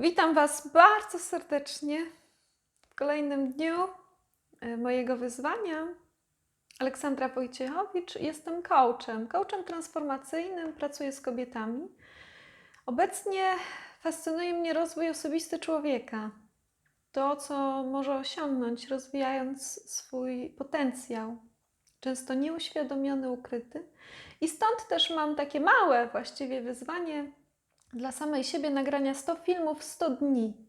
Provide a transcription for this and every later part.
Witam Was bardzo serdecznie w kolejnym dniu e, mojego wyzwania. Aleksandra Wojciechowicz, jestem coachem, coachem transformacyjnym, pracuję z kobietami. Obecnie fascynuje mnie rozwój osobisty człowieka. To, co może osiągnąć, rozwijając swój potencjał, często nieuświadomiony, ukryty. I stąd też mam takie małe właściwie wyzwanie dla samej siebie nagrania 100 filmów w 100 dni.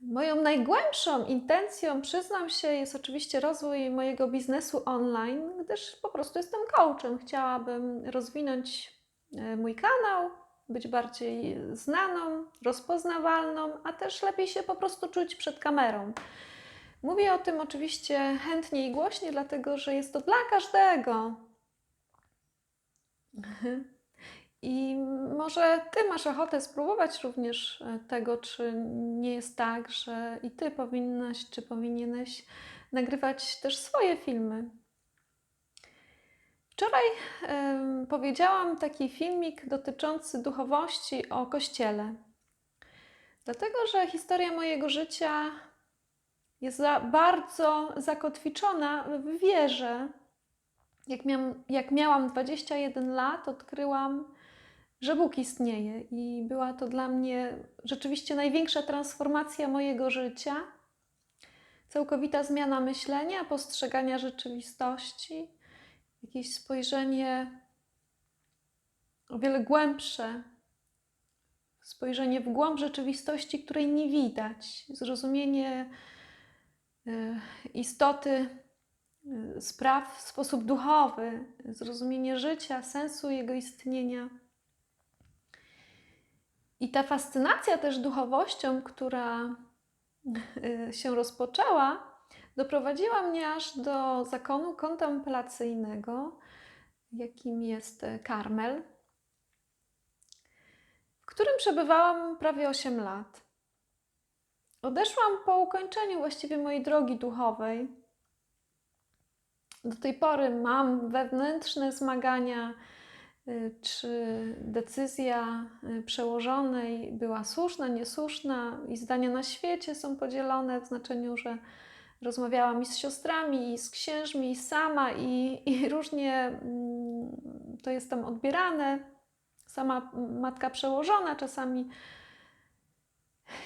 Moją najgłębszą intencją, przyznam się, jest oczywiście rozwój mojego biznesu online, gdyż po prostu jestem coachem. Chciałabym rozwinąć e, mój kanał, być bardziej znaną, rozpoznawalną, a też lepiej się po prostu czuć przed kamerą. Mówię o tym oczywiście chętnie i głośnie, dlatego że jest to dla każdego. I może Ty masz ochotę spróbować również e, tego, czy nie jest tak, że i Ty powinnaś, czy powinieneś nagrywać też swoje filmy. Wczoraj em, powiedziałam taki filmik dotyczący duchowości o Kościele. Dlatego, że historia mojego życia jest za bardzo zakotwiczona w wierze. Jak, miałam, jak miałam 21 lat, odkryłam, że Bóg istnieje, i była to dla mnie rzeczywiście największa transformacja mojego życia. Całkowita zmiana myślenia, postrzegania rzeczywistości, jakieś spojrzenie o wiele głębsze, spojrzenie w głąb rzeczywistości, której nie widać, zrozumienie e, istoty e, spraw w sposób duchowy, zrozumienie życia, sensu jego istnienia. I ta fascynacja też duchowością, która e, się rozpoczęła, doprowadziła mnie aż do zakonu kontemplacyjnego, jakim jest Karmel, w którym przebywałam prawie 8 lat. Odeszłam po ukończeniu właściwie mojej drogi duchowej. Do tej pory mam wewnętrzne zmagania, y, czy decyzja y, przełożonej była słuszna, niesłuszna, i zdania na świecie są podzielone w znaczeniu, że rozmawiałam i z siostrami, i z księżmi, i sama, i, i różnie mm, to jest tam odbierane. Sama matka przełożona czasami.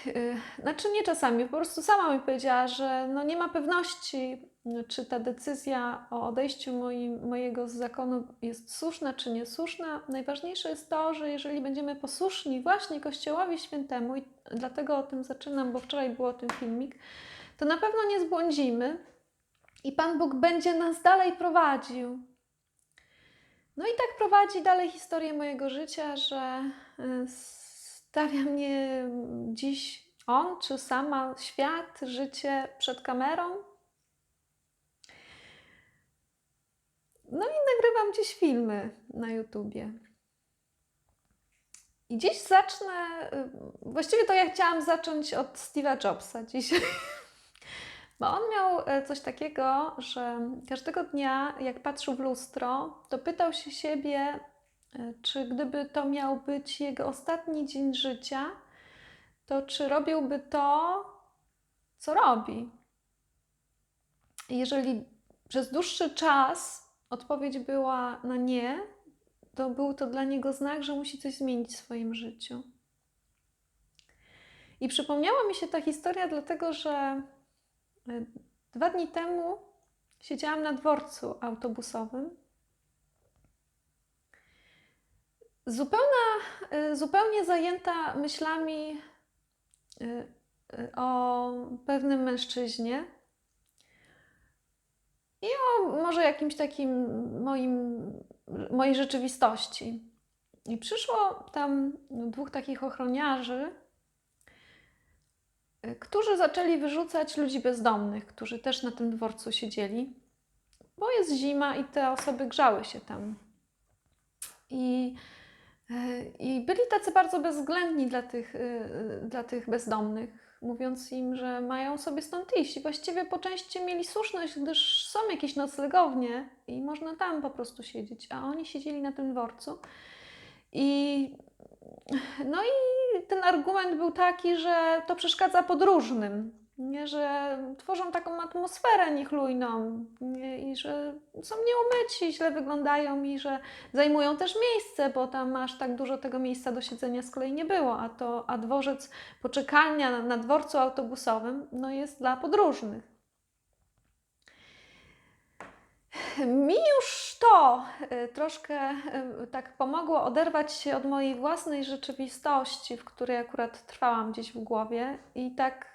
Yy, Znaczy nie czasami, po prostu sama mi powiedziała, że no nie ma pewności, czy ta decyzja o odejściu mojego z zakonu jest słuszna, czy niesłuszna. Najważniejsze jest to, że jeżeli będziemy posłuszni właśnie Kościołowi Świętemu, i dlatego o tym zaczynam, bo wczoraj był o tym filmik, to na pewno nie zbłądzimy i Pan Bóg będzie nas dalej prowadził. No i tak prowadzi dalej historię mojego życia, że y, stawia mnie dziś on, czy sama świat, życie przed kamerą. No i nagrywam dziś filmy na YouTubie. I dziś zacznę, y, właściwie to ja chciałam zacząć od Steve'a Jobsa dzisiaj. Bo on miał e, coś takiego, że każdego dnia, jak patrzył w lustro, to pytał się siebie, e, czy gdyby to miał być jego ostatni dzień życia, to czy robiłby to, co robi. Jeżeli przez dłuższy czas odpowiedź była na nie, to był to dla niego znak, że musi coś zmienić w swoim życiu. I przypomniała mi się ta historia, dlatego że Dwa dni temu siedziałam na dworcu autobusowym. Zupełna, zupełnie zajęta myślami y, o pewnym mężczyźnie i o może jakimś takim moim, mojej rzeczywistości. I przyszło tam dwóch takich ochroniarzy, którzy zaczęli wyrzucać ludzi bezdomnych, którzy też na tym dworcu siedzieli, bo jest zima i te osoby grzały się tam. I, e, i byli tacy bardzo bezwzględni dla tych, e, dla tych bezdomnych, mówiąc im, że mają sobie stąd iść. I właściwie po części mieli słuszność, gdyż są jakieś noclegownie i można tam po prostu siedzieć, a oni siedzieli na tym dworcu. I no i ten argument był taki, że to przeszkadza podróżnym, nie? że tworzą taką atmosferę niechlujną nie? i że są nieumyci, źle wyglądają i że zajmują też miejsce, bo tam aż tak dużo tego miejsca do siedzenia z kolei nie było, a, to, a dworzec, poczekalnia na, na dworcu autobusowym no jest dla podróżnych. Mi już to y, troszkę y, tak pomogło oderwać się od mojej własnej rzeczywistości, w której akurat trwałam gdzieś w głowie i tak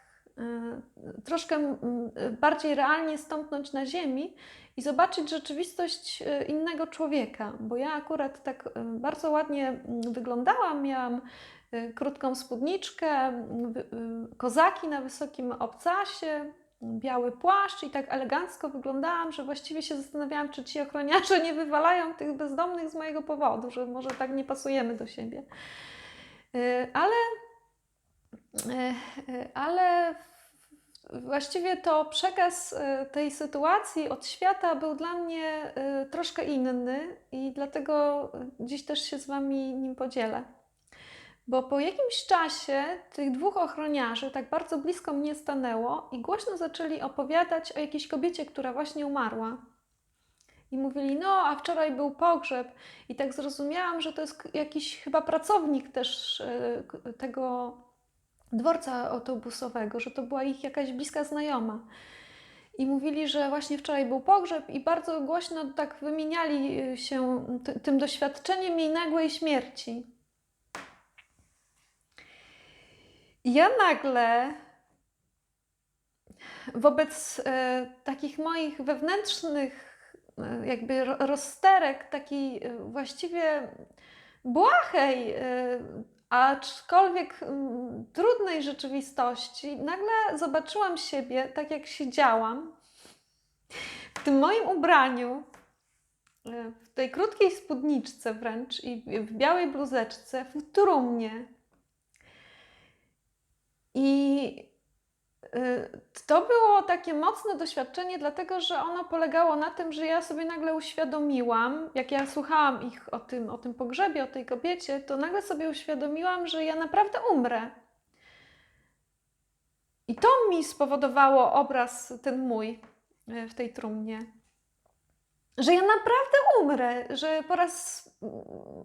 troszkę mm, bardziej realnie stąpnąć na ziemi i zobaczyć rzeczywistość innego człowieka, bo ja akurat tak bardzo ładnie mm, wyglądałam, miałam krótką spódniczkę, kozaki na wysokim obcasie, biały płaszcz i tak elegancko wyglądałam, że właściwie się zastanawiałam, czy ci ochroniarze nie wywalają tych bezdomnych z mojego powodu, że może tak nie pasujemy do siebie. Y, ale, y, y, ale właściwie to przekaz tej sytuacji od świata był dla mnie troszkę inny i dlatego dziś też się z Wami nim podzielę. Bo po jakimś czasie tych dwóch ochroniarzy tak bardzo blisko mnie stanęło i głośno zaczęli opowiadać o jakiejś kobiecie, która właśnie umarła. I mówili, no, a wczoraj był pogrzeb. I tak zrozumiałam, że to jest jakiś chyba pracownik też e, tego dworca autobusowego, że to była ich jakaś bliska znajoma. I mówili, że właśnie wczoraj był pogrzeb, i bardzo głośno tak wymieniali się tym doświadczeniem jej nagłej śmierci. ja nagle wobec e, takich moich wewnętrznych e, jakby rozsterek, takiej e, właściwie błahej, e, aczkolwiek m, trudnej rzeczywistości, nagle zobaczyłam siebie tak jak siedziałam w tym moim ubraniu, e, w tej krótkiej spódniczce wręcz i w białej bluzeczce, w trumnie i to było takie mocne doświadczenie, dlatego że ono polegało na tym, że ja sobie nagle uświadomiłam, jak ja słuchałam ich o tym, o tym pogrzebie, o tej kobiecie, to nagle sobie uświadomiłam, że ja naprawdę umrę. I to mi spowodowało obraz ten mój y, w tej trumnie. Że ja naprawdę umrę, że po raz,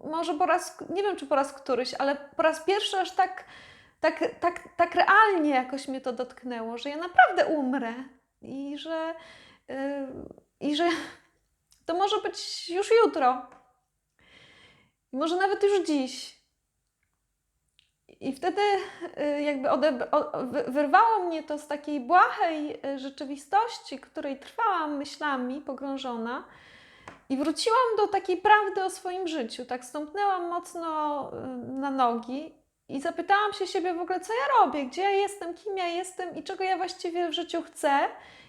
może po raz, nie wiem czy po raz któryś, ale po raz pierwszy aż tak tak, tak, tak realnie jakoś mnie to dotknęło, że ja naprawdę umrę i że, yy, i że to może być już jutro. Może nawet już dziś. I wtedy yy, jakby wyrwało mnie to z takiej błahej y, rzeczywistości, której trwałam myślami pogrążona. I wróciłam do takiej prawdy o swoim życiu. Tak stąpnęłam mocno y, na nogi i zapytałam się siebie w ogóle, co ja robię, gdzie ja jestem, kim ja jestem? I czego ja właściwie w życiu chcę,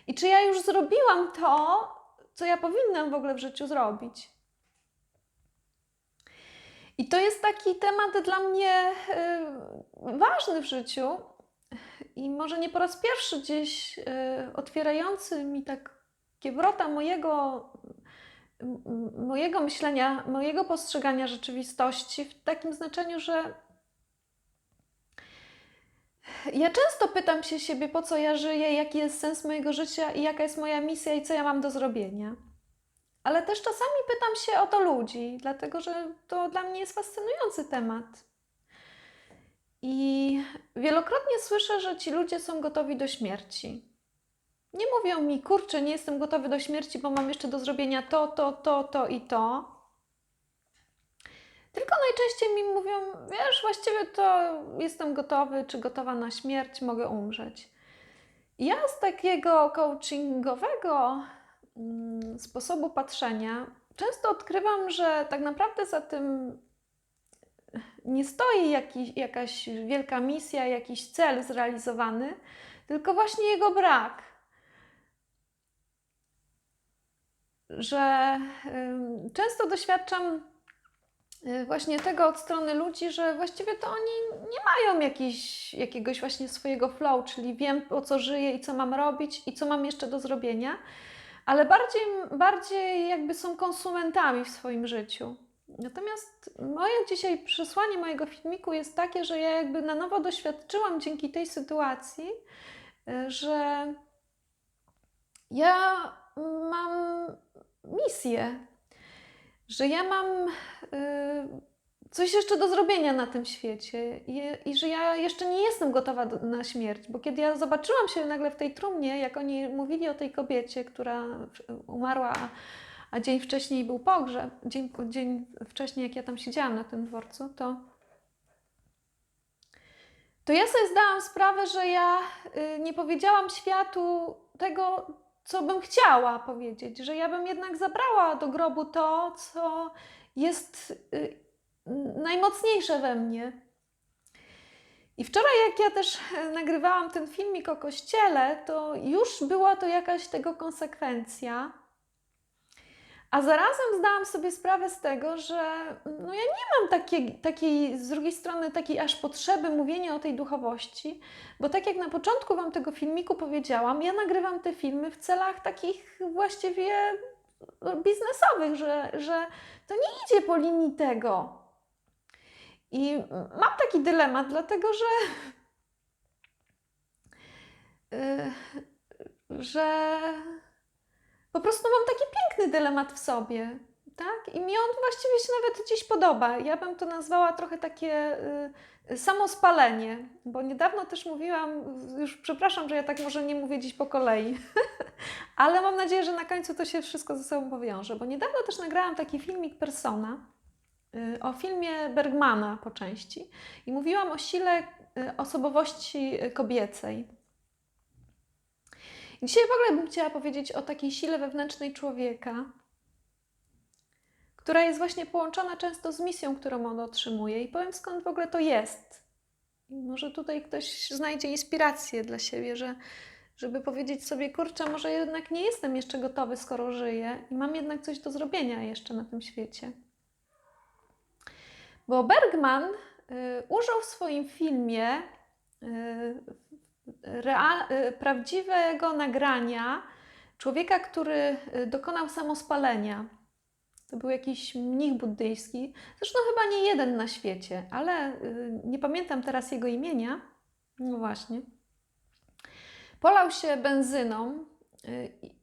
i czy ja już zrobiłam to, co ja powinnam w ogóle w życiu zrobić. I to jest taki temat dla mnie y, ważny w życiu. I może nie po raz pierwszy gdzieś y, otwierający mi takie wrota mojego, mojego myślenia, mojego postrzegania rzeczywistości w takim znaczeniu, że ja często pytam się siebie, po co ja żyję, jaki jest sens mojego życia i jaka jest moja misja i co ja mam do zrobienia. Ale też czasami pytam się o to ludzi, dlatego że to dla mnie jest fascynujący temat. I wielokrotnie słyszę, że ci ludzie są gotowi do śmierci. Nie mówią mi, kurczę, nie jestem gotowy do śmierci, bo mam jeszcze do zrobienia to, to, to, to i to. Tylko najczęściej mi mówią, wiesz, właściwie to jestem gotowy czy gotowa na śmierć, mogę umrzeć. Ja z takiego coachingowego mm, sposobu patrzenia często odkrywam, że tak naprawdę za tym nie stoi jakiś, jakaś wielka misja, jakiś cel zrealizowany, tylko właśnie jego brak. Że często doświadczam właśnie tego od strony ludzi, że właściwie to oni nie mają jakiś, jakiegoś właśnie swojego flow, czyli wiem po co żyję i co mam robić i co mam jeszcze do zrobienia, ale bardziej, bardziej jakby są konsumentami w swoim życiu. Natomiast moje dzisiaj przesłanie mojego filmiku jest takie, że ja jakby na nowo doświadczyłam dzięki tej sytuacji, y, że ja mam misję, że ja mam y, coś jeszcze do zrobienia na tym świecie i, i że ja jeszcze nie jestem gotowa do, na śmierć, bo kiedy ja zobaczyłam się nagle w tej trumnie, jak oni mówili o tej kobiecie, która umarła, a, a dzień wcześniej był pogrzeb, dzień, dzień wcześniej jak ja tam siedziałam na tym dworcu, to to ja sobie zdałam sprawę, że ja y, nie powiedziałam światu tego, co bym chciała powiedzieć, że ja bym jednak zabrała do grobu to, co jest y, najmocniejsze we mnie. I wczoraj, jak ja też nagrywałam ten filmik o kościele, to już była to jakaś tego konsekwencja. A zarazem zdałam sobie sprawę z tego, że no ja nie mam takiej, takiej, z drugiej strony, takiej aż potrzeby mówienia o tej duchowości, bo tak jak na początku Wam tego filmiku powiedziałam, ja nagrywam te filmy w celach takich właściwie biznesowych, że, że to nie idzie po linii tego. I mam taki dylemat, dlatego że. Yy, że po prostu mam taki piękny dylemat w sobie, tak? I mi on właściwie się nawet dziś podoba. Ja bym to nazwała trochę takie y, samospalenie, bo niedawno też mówiłam, już przepraszam, że ja tak może nie mówię dziś po kolei, ale mam nadzieję, że na końcu to się wszystko ze sobą powiąże, bo niedawno też nagrałam taki filmik Persona y, o filmie Bergmana po części i mówiłam o sile y, osobowości kobiecej. Dzisiaj w ogóle bym chciała powiedzieć o takiej sile wewnętrznej człowieka, która jest właśnie połączona często z misją, którą on otrzymuje. I powiem skąd w ogóle to jest. I może tutaj ktoś znajdzie inspirację dla siebie, że, żeby powiedzieć sobie, kurczę, może jednak nie jestem jeszcze gotowy, skoro żyję i mam jednak coś do zrobienia jeszcze na tym świecie. Bo Bergman y, użył w swoim filmie y, real, y, prawdziwego nagrania człowieka, który y, dokonał samospalenia. To był jakiś mnich buddyjski, zresztą chyba nie jeden na świecie, ale y, nie pamiętam teraz jego imienia. No właśnie. Polał się benzyną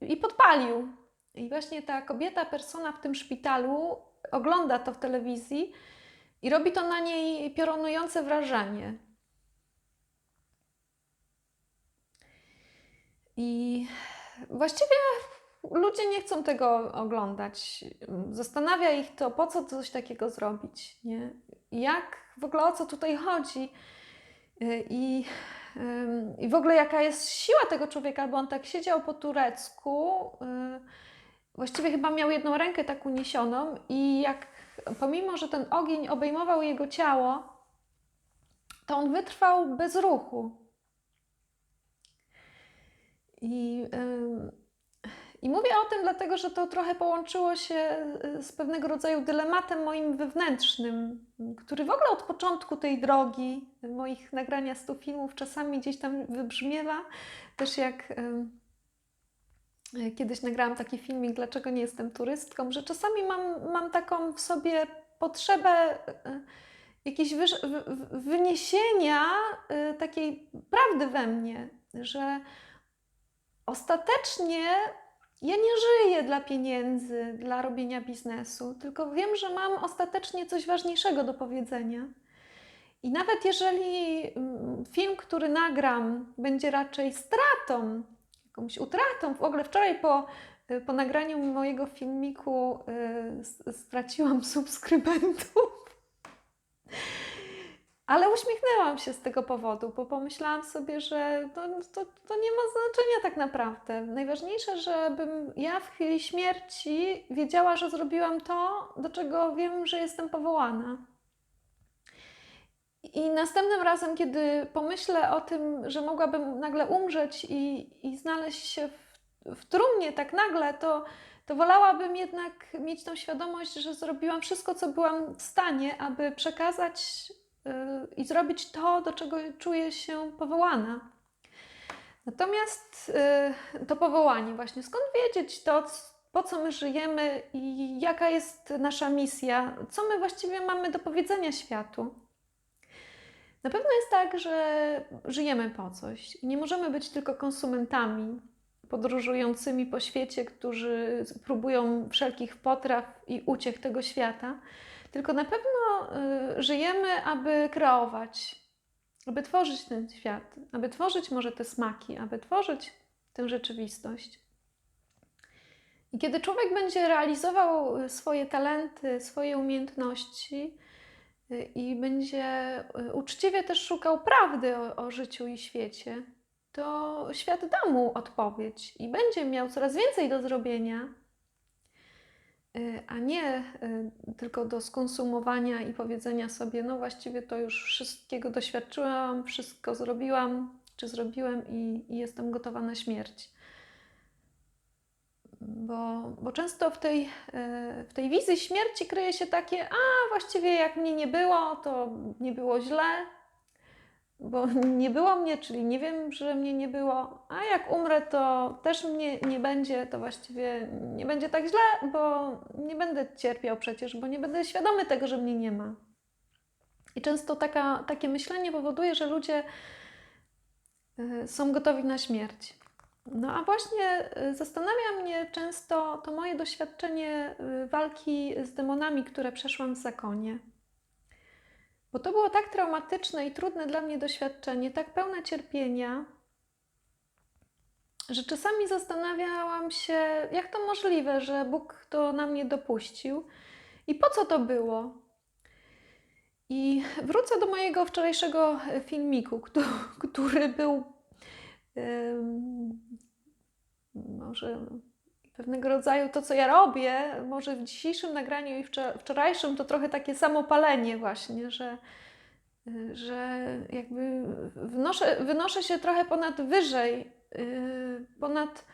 i podpalił. I właśnie ta kobieta, persona w tym szpitalu ogląda to w telewizji i robi to na niej piorunujące wrażenie. I właściwie ludzie nie chcą tego oglądać. Zastanawia ich to, po co coś takiego zrobić, nie? Jak w ogóle o co tutaj chodzi i, i w ogóle jaka jest siła tego człowieka, bo on tak siedział po turecku, właściwie chyba miał jedną rękę tak uniesioną i jak pomimo, że ten ogień obejmował jego ciało, to on wytrwał bez ruchu. I, I mówię o tym dlatego, że to trochę połączyło się y, z pewnego rodzaju dylematem moim wewnętrznym, który w ogóle od początku tej drogi, moich nagrania 100 filmów, czasami gdzieś tam wybrzmiewa. Też jak kiedyś nagrałam taki filmik, dlaczego nie jestem turystką, że czasami mam, mam taką w sobie potrzebę y, jakiegoś wyniesienia y, takiej prawdy we mnie, że ostatecznie ja nie żyję dla pieniędzy, dla robienia biznesu, tylko wiem, że mam ostatecznie coś ważniejszego do powiedzenia. I nawet jeżeli mm, film, który nagram, będzie raczej stratą, jakąś utratą, w ogóle wczoraj po, po nagraniu mojego filmiku y, straciłam subskrybentów. Ale uśmiechnęłam się z tego powodu, bo pomyślałam sobie, że to, to, to, nie ma znaczenia tak naprawdę. Najważniejsze, żebym ja w chwili śmierci wiedziała, że zrobiłam to, do czego wiem, że jestem powołana. I następnym razem, kiedy pomyślę o tym, że mogłabym nagle umrzeć i, i znaleźć się w, w trumnie tak nagle, to, to wolałabym jednak mieć tą świadomość, że zrobiłam wszystko, co byłam w stanie, aby przekazać i zrobić to, do czego czuję się powołana. Natomiast y, to powołanie, właśnie skąd wiedzieć to, po co my żyjemy i jaka jest nasza misja, co my właściwie mamy do powiedzenia światu. Na pewno jest tak, że żyjemy po coś. Nie możemy być tylko konsumentami podróżującymi po świecie, którzy próbują wszelkich potraw i uciech tego świata, tylko na pewno y, żyjemy, aby kreować, aby tworzyć ten świat, aby tworzyć może te smaki, aby tworzyć tę rzeczywistość. I kiedy człowiek będzie realizował swoje talenty, swoje umiejętności y, i będzie y, uczciwie też szukał prawdy o, o życiu i świecie, to świat da mu odpowiedź i będzie miał coraz więcej do zrobienia, a nie tylko do skonsumowania i powiedzenia sobie: No, właściwie to już wszystkiego doświadczyłam, wszystko zrobiłam czy zrobiłem i, i jestem gotowa na śmierć. Bo, bo często w tej, e, w tej wizji śmierci kryje się takie, a właściwie jak mnie nie było, to nie było źle, bo nie było mnie, czyli nie wiem, że mnie nie było, a jak umrę, to też mnie nie będzie, to właściwie nie będzie tak źle, bo nie będę cierpiał przecież, bo nie będę świadomy tego, że mnie nie ma. I często taka, takie myślenie powoduje, że ludzie e, są gotowi na śmierć. No a właśnie y, zastanawia mnie często to moje doświadczenie y, walki z demonami, które przeszłam w zakonie. Bo to było tak traumatyczne i trudne dla mnie doświadczenie, tak pełne cierpienia, że czasami zastanawiałam się, jak to możliwe, że Bóg to na mnie dopuścił i po co to było. I wrócę do mojego wczorajszego filmiku, który był może pewnego rodzaju to, co ja robię, może w dzisiejszym nagraniu i wczorajszym to trochę takie samopalenie właśnie, że, że jakby wnoszę, wynoszę się trochę ponad wyżej, y, ponad,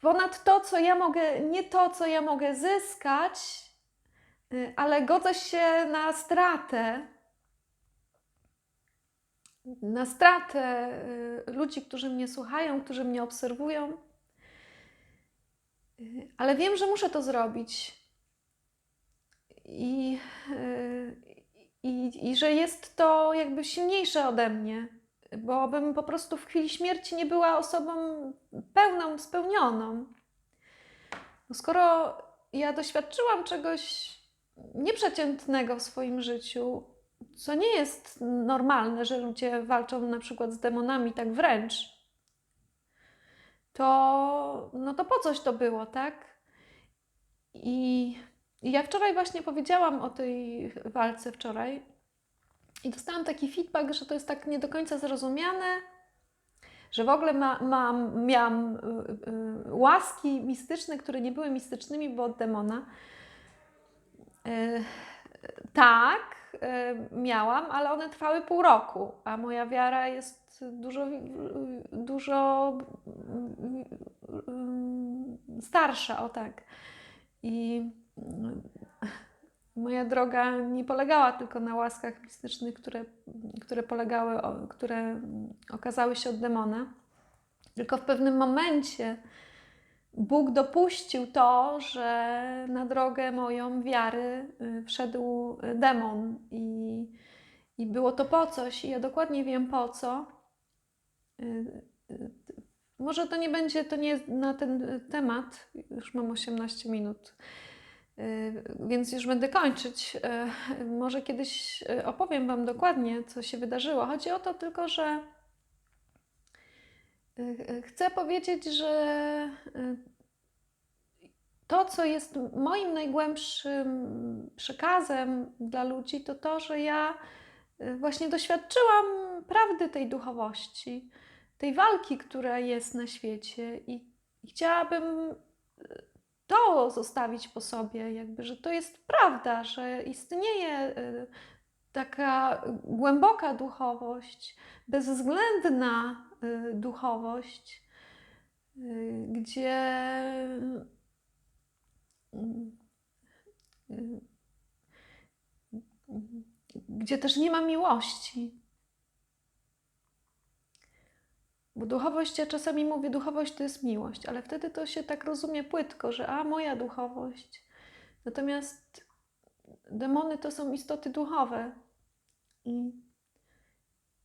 ponad to, co ja mogę, nie to, co ja mogę zyskać, y, ale godzę się na stratę, na stratę y, ludzi, którzy mnie słuchają, którzy mnie obserwują. Y, ale wiem, że muszę to zrobić. I, y, i, I że jest to jakby silniejsze ode mnie, bo bym po prostu w chwili śmierci nie była osobą pełną, spełnioną. No skoro ja doświadczyłam czegoś nieprzeciętnego w swoim życiu, co nie jest normalne, że ludzie walczą na przykład z demonami tak wręcz, to, no to po coś to było, tak? I, I ja wczoraj właśnie powiedziałam o tej walce wczoraj i dostałam taki feedback, że to jest tak nie do końca zrozumiane, że w ogóle ma, miałam y, y, łaski mistyczne, które nie były mistycznymi, bo od demona. Y, tak, E, miałam, ale one trwały pół roku, a moja wiara jest dużo, dużo mm, starsza, o tak. I mm, moja droga nie polegała tylko na łaskach mistycznych, które, które polegały, które okazały się od demona, tylko w pewnym momencie Bóg dopuścił to, że na drogę moją wiary y, wszedł demon i, i było to po coś. I ja dokładnie wiem po co. Y, y, może to nie będzie, to nie na ten temat. Już mam 18 minut, więc już będę kończyć. Może kiedyś opowiem Wam dokładnie, co się wydarzyło. Chodzi o to tylko, że Chcę powiedzieć, że y, to, co jest moim najgłębszym przekazem dla ludzi, to to, że ja y, właśnie doświadczyłam prawdy tej duchowości, tej walki, która jest na świecie, i, chciałabym y, to zostawić po sobie, jakby, że to jest prawda, że istnieje taka głęboka duchowość, bezwzględna duchowość, y, gdzie y, gdzie też nie ma miłości. Bo duchowość, ja czasami mówię, duchowość to jest miłość, ale wtedy to się tak rozumie płytko, że a moja duchowość. Natomiast demony to są istoty duchowe. I,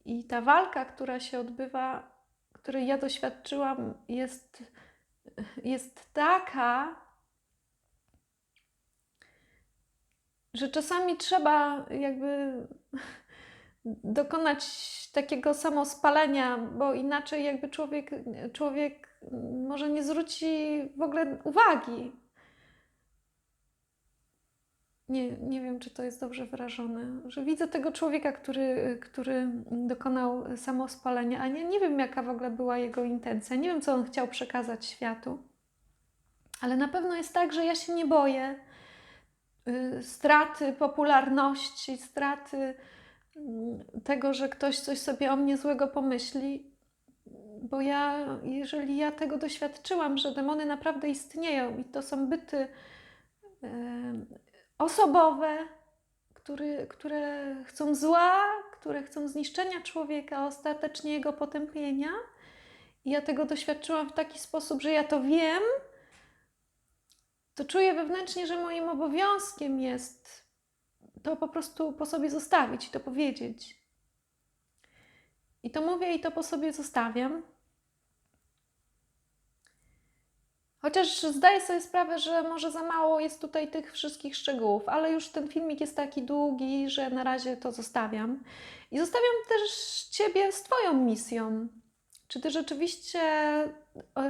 i ta walka, która się odbywa, której ja doświadczyłam, jest, jest taka, że czasami trzeba jakby dokonać takiego samospalenia, bo inaczej jakby człowiek, człowiek może nie zwróci w ogóle uwagi. Nie, nie wiem, czy to jest dobrze wyrażone, że widzę tego człowieka, który, który dokonał samospalenia, a nie, nie wiem, jaka w ogóle była jego intencja, nie wiem, co on chciał przekazać światu. Ale na pewno jest tak, że ja się nie boję y, straty popularności, straty mm, tego, że ktoś coś sobie o mnie złego pomyśli, bo ja, jeżeli ja tego doświadczyłam, że demony naprawdę istnieją i to są byty em, osobowe, który, które chcą zła, które chcą zniszczenia człowieka, ostatecznie jego potępienia. I ja tego doświadczyłam w taki sposób, że ja to wiem, to czuję wewnętrznie, że moim obowiązkiem jest to po prostu po sobie zostawić i to powiedzieć. I to mówię i to po sobie zostawiam. Chociaż zdaję sobie sprawę, że może za mało jest tutaj tych wszystkich szczegółów, ale już ten filmik jest taki długi, że na razie to zostawiam. I zostawiam też Ciebie z Twoją misją. Czy Ty rzeczywiście e,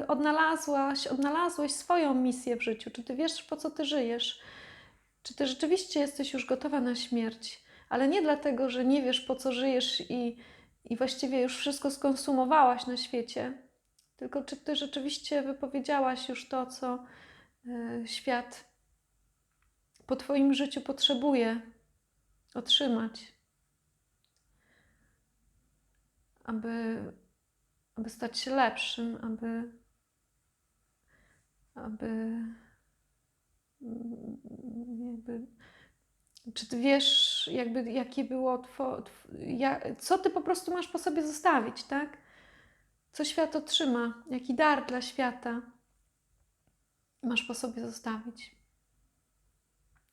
odnalazłaś, odnalazłeś swoją misję w życiu? Czy Ty wiesz, po co Ty żyjesz? Czy Ty rzeczywiście jesteś już gotowa na śmierć? Ale nie dlatego, że nie wiesz, po co żyjesz i, i właściwie już wszystko skonsumowałaś na świecie, tylko czy Ty rzeczywiście wypowiedziałaś już to, co e, świat po Twoim życiu potrzebuje otrzymać, aby, aby stać się lepszym, aby, aby mm, jakby, czy Ty wiesz, jakby, jakie było two, tw, ja, co Ty po prostu masz po sobie zostawić, tak? Co świat otrzyma, jaki dar dla świata masz po sobie zostawić.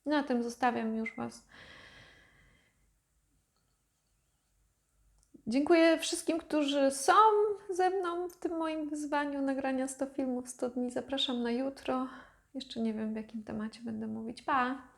Na tym zostawiam już Was. Dziękuję wszystkim, którzy są ze mną w tym moim wyzwaniu nagrania 100 filmów 100 dni. Zapraszam na jutro. Jeszcze nie wiem, w jakim temacie będę mówić. Pa!